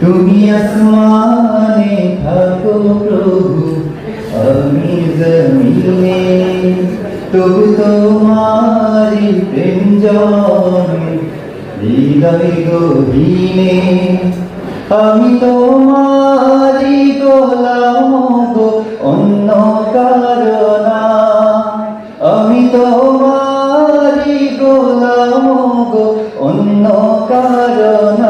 তুমি আসমানে থাকো প্রভু, আমি জমিনে। তবু তোমারি প্রেম জমে হৃদয় গহীনে আমি তোমারি গোলাম গো, অন্য কারণা। আমি তোমারি গোলাম গো, অন্য কারণা।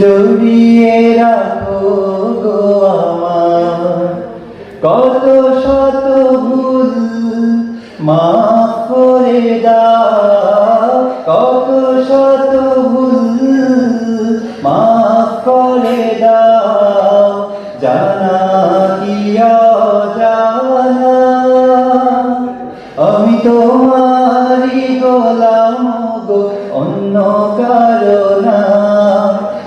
জড়িয়ে রাখো গো আমার। কত শত ভুল মাফ করে দাও। কত শত ভুল মাফ করে দাও। জানা কি জানা আমি তোমারি গোলাম গো, অন্য কারণা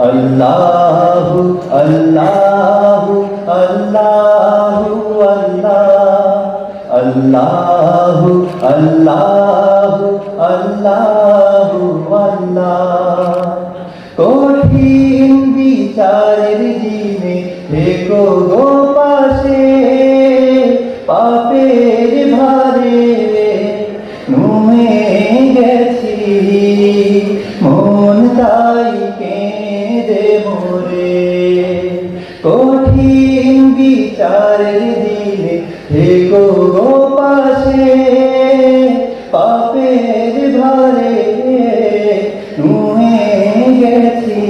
আল্লাহ আল্লাহ আল্লাহ আল্লাহ আল্লাহ আল্লাহ আল্লাহু। কঠিন বিচারের দিনে থেকো গো বিচারের দিনে থেকো গো পাশে, পাপের ভারে নুয়ে গেছি।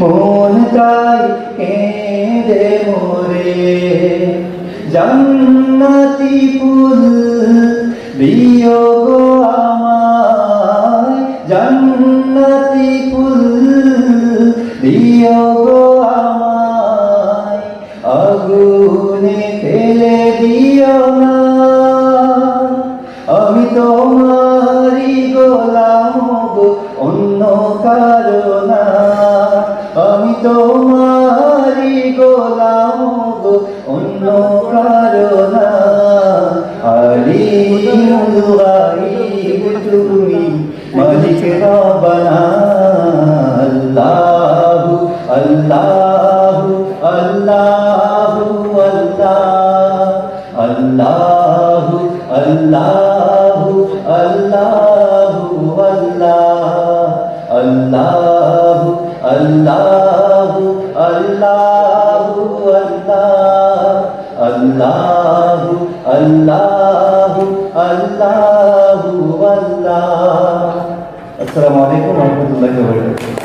মন তাই কেঁদে মোরে। জান্নাতি ফুল দিও গো আমায়, জান্নাতি ফুল দিও আগুনে ফেলে দিও না। আমি তোমারি গোলাম গো অন্য কারণা আমি তোমারি গোলাম গো অন্য কারণা আলিমুল গাইব, তুমি মালিক আল্লাহু আল্লাহু আল্লাহু, আল্লাহ, আল্লাহু আল্লাহু, আল্লাহ, আল্লাহু আল্লাহু আল্লাহু, আল্লাহ। আসসালামু আলাইকুম ওয়া রাহমাতুল্লাহি ওয়া বারাকাতুহু।